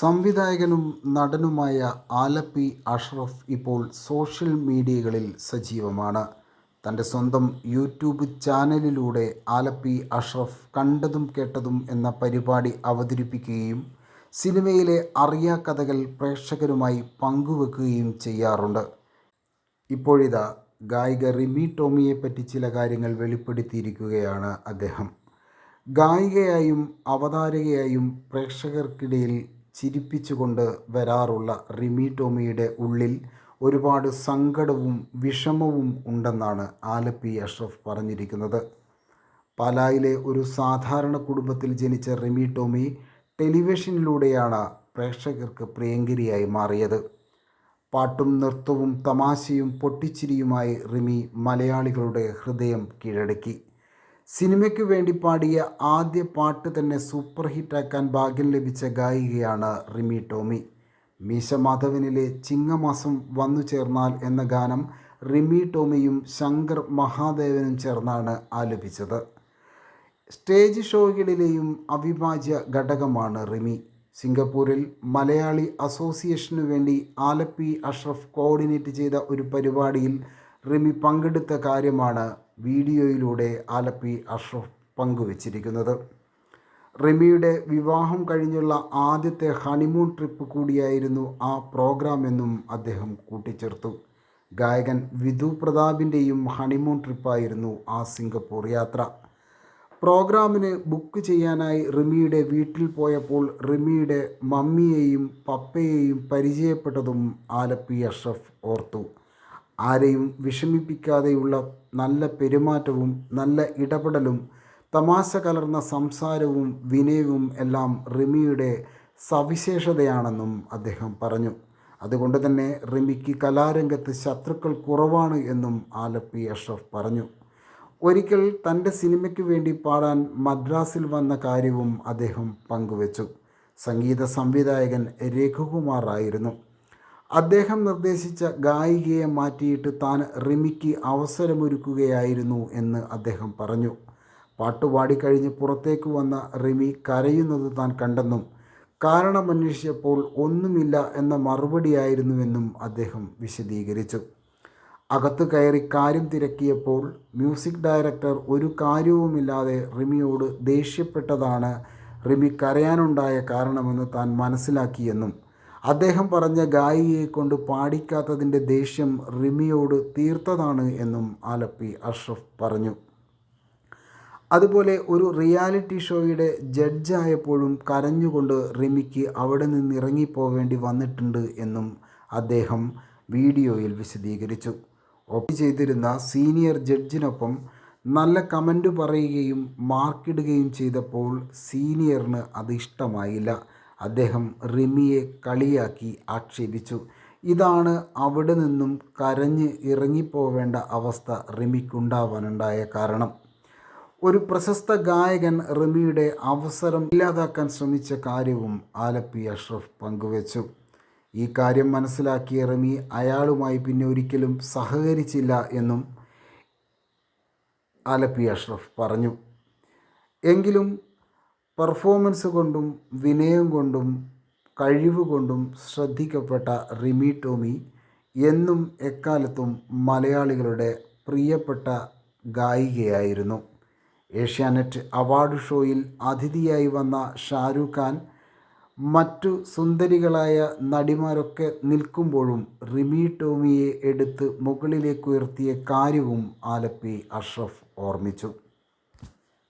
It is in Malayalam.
സംവിധായകനും നടനുമായ ആലപ്പി അഷ്റഫ് ഇപ്പോൾ സോഷ്യൽ മീഡിയകളിൽ സജീവമാണ്. തന്റെ സ്വന്തം യൂട്യൂബ് ചാനലിലൂടെ ആലപ്പി അഷ്റഫ് കണ്ടതും കേട്ടതും എന്ന പരിപാടി അവതരിപ്പിക്കുകയും സിനിമയിലെ അറിയാ കഥകൾ പ്രേക്ഷകരുമായി പങ്കുവെക്കുകയും ചെയ്യാറുണ്ട്. ഇപ്പോഴിതാ ഗായിക റിമി ടോമിയെപ്പറ്റി ചില കാര്യങ്ങൾ വെളിപ്പെടുത്തിയിരിക്കുകയാണ് അദ്ദേഹം. ഗായികയായും അവതാരകയായും പ്രേക്ഷകർക്കിടയിൽ ചിരിപ്പിച്ചുകൊണ്ട് വരാറുള്ള റിമി ടോമിയുടെ ഉള്ളിൽ ഒരുപാട് സങ്കടവും വിഷമവും ഉണ്ടെന്നാണ് ആലപ്പി അഷ്റഫ് പറഞ്ഞിരിക്കുന്നത്. പാലായിലെ ഒരു സാധാരണ കുടുംബത്തിൽ ജനിച്ച റിമി ടോമി ടെലിവിഷനിലൂടെയാണ് പ്രേക്ഷകർക്ക് പ്രിയങ്കരിയായി മാറിയത്. പാട്ടും നൃത്തവും തമാശയും പൊട്ടിച്ചിരിയുമായി റിമി മലയാളികളുടെ ഹൃദയം കീഴടക്കി. സിനിമയ്ക്കു വേണ്ടി പാടിയ ആദ്യ പാട്ട് തന്നെ സൂപ്പർ ഹിറ്റാക്കാൻ ഭാഗ്യം ലഭിച്ച ഗായികയാണ് റിമി ടോമി. മീശ മാധവനിലെ ചിങ്ങമാസം വന്നു ചേർന്നാൽ എന്ന ഗാനം റിമി ടോമിയും ശങ്കർ മഹാദേവനും ചേർന്നാണ് ആലപിച്ചത്. സ്റ്റേജ് ഷോകളിലെയും അവിഭാജ്യ ഘടകമാണ് റിമി. സിംഗപ്പൂരിൽ മലയാളി അസോസിയേഷനു വേണ്ടി ആലപ്പി അഷ്റഫ് കോർഡിനേറ്റ് ചെയ്ത ഒരു പരിപാടിയിൽ റിമി പങ്കെടുത്ത കാര്യമാണ് വീഡിയോയിലൂടെ ആലപ്പി അഷ്റഫ് പങ്കുവച്ചിരിക്കുന്നത്. റിമിയുടെ വിവാഹം കഴിഞ്ഞുള്ള ആദ്യത്തെ ഹണിമൂൺ ട്രിപ്പ് കൂടിയായിരുന്നു ആ പ്രോഗ്രാം എന്നും അദ്ദേഹം കൂട്ടിച്ചേർത്തു. ഗായകൻ വിധു പ്രതാപിന്റെയും ഹണിമൂൺ ട്രിപ്പായിരുന്നു ആ സിംഗപ്പൂർ യാത്ര. പ്രോഗ്രാമിന് ബുക്ക് ചെയ്യാനായി റിമിയുടെ വീട്ടിൽ പോയപ്പോൾ റിമിയുടെ മമ്മിയെയും പപ്പയെയും പരിചയപ്പെട്ടതും ആലപ്പി അഷ്റഫ് ഓർത്തു. ആരെയും വിഷമിപ്പിക്കാതെയുള്ള നല്ല പെരുമാറ്റവും നല്ല ഇടപെടലും തമാശ കലർന്ന സംസാരവും വിനയവും എല്ലാം റിമിയുടെ സവിശേഷതയാണെന്നും അദ്ദേഹം പറഞ്ഞു. അതുകൊണ്ട് തന്നെ റിമിക്ക് കലാരംഗത്ത് ശത്രുക്കൾ കുറവാണ് എന്നും ആലപ്പി അഷ്റഫ് പറഞ്ഞു. ഒരിക്കൽ തന്റെ സിനിമയ്ക്ക് വേണ്ടി പാടാൻ മദ്രാസിൽ വന്ന കാര്യവും അദ്ദേഹം പങ്കുവച്ചു. സംഗീത സംവിധായകൻ രഘുകുമാർ ആയിരുന്നു അദ്ദേഹം നിർദ്ദേശിച്ച ഗായികയെ മാറ്റിയിട്ട് താൻ റിമിക്ക് അവസരമൊരുക്കുകയായിരുന്നു എന്ന് അദ്ദേഹം പറഞ്ഞു. പാട്ടുപാടിക്കഴിഞ്ഞ് പുറത്തേക്ക് വന്ന റിമി കരയുന്നത് താൻ കണ്ടെന്നും കാരണമന്വേഷിച്ചപ്പോൾ ഒന്നുമില്ല എന്ന മറുപടിയായിരുന്നുവെന്നും അദ്ദേഹം വിശദീകരിച്ചു. അകത്ത് കയറി കാര്യം തിരക്കിയപ്പോൾ മ്യൂസിക് ഡയറക്ടർ ഒരു കാര്യവുമില്ലാതെ റിമിയോട് ദേഷ്യപ്പെട്ടതാണ് റിമി കരയാനുണ്ടായ കാരണമെന്ന് താൻ മനസ്സിലാക്കിയെന്നും അദ്ദേഹം പറഞ്ഞ ഗായികയെ കൊണ്ട് പാടിക്കാത്തതിന്റെ ദേഷ്യം റിമിയോട് തീർത്തതാണ് എന്നും ആലപ്പി അഷ്റഫ് പറഞ്ഞു. അതുപോലെ ഒരു റിയാലിറ്റി ഷോയുടെ ജഡ്ജായപ്പോഴും കരഞ്ഞുകൊണ്ട് റിമിക്ക് അവിടെ നിന്ന് ഇറങ്ങിപ്പോവേണ്ടി വന്നിട്ടുണ്ട് എന്നും അദ്ദേഹം വീഡിയോയിൽ വിശദീകരിച്ചു. ഒപ്പി ചെയ്തിരുന്ന സീനിയർ ജഡ്ജിനൊപ്പം നല്ല കമന്റ് പറയുകയും മാർക്കിടുകയും ചെയ്തപ്പോൾ സീനിയറിന് അത് ഇഷ്ടമായില്ല. അദ്ദേഹം റിമിയെ കളിയാക്കി ആക്ഷേപിച്ചു. ഇതാണ് അവിടെ നിന്നും കരഞ്ഞ് ഇറങ്ങിപ്പോവേണ്ട അവസ്ഥ റിമിക്കുണ്ടാവാനുണ്ടായ കാരണം. ഒരു പ്രശസ്ത ഗായകൻ റിമിയുടെ അവസരം ഇല്ലാതാക്കാൻ ശ്രമിച്ച കാര്യവും ആലപ്പി അഷ്റഫ് പങ്കുവച്ചു. ഈ കാര്യം മനസ്സിലാക്കിയ റിമി അയാളുമായി പിന്നെ ഒരിക്കലും സഹകരിച്ചില്ല എന്നും ആലപ്പി അഷ്റഫ് പറഞ്ഞു. എങ്കിലും പെർഫോമൻസ് കൊണ്ടും വിനയം കൊണ്ടും കഴിവ് കൊണ്ടും ശ്രദ്ധിക്കപ്പെട്ട റിമി ടോമി എന്നും എക്കാലത്തും മലയാളികളുടെ പ്രിയപ്പെട്ട ഗായികയായിരുന്നു. ഏഷ്യാനെറ്റ് അവാർഡ് ഷോയിൽ അതിഥിയായി വന്ന ഷാരൂഖ് ഖാൻ മറ്റു സുന്ദരികളായ നടിമാരൊക്കെ നിൽക്കുമ്പോഴും റിമി ടോമിയെ എടുത്ത് മുകളിലേക്ക് ഉയർത്തിയ കാര്യവും ആലപ്പി അഷ്റഫ് ഓർമ്മിച്ചു.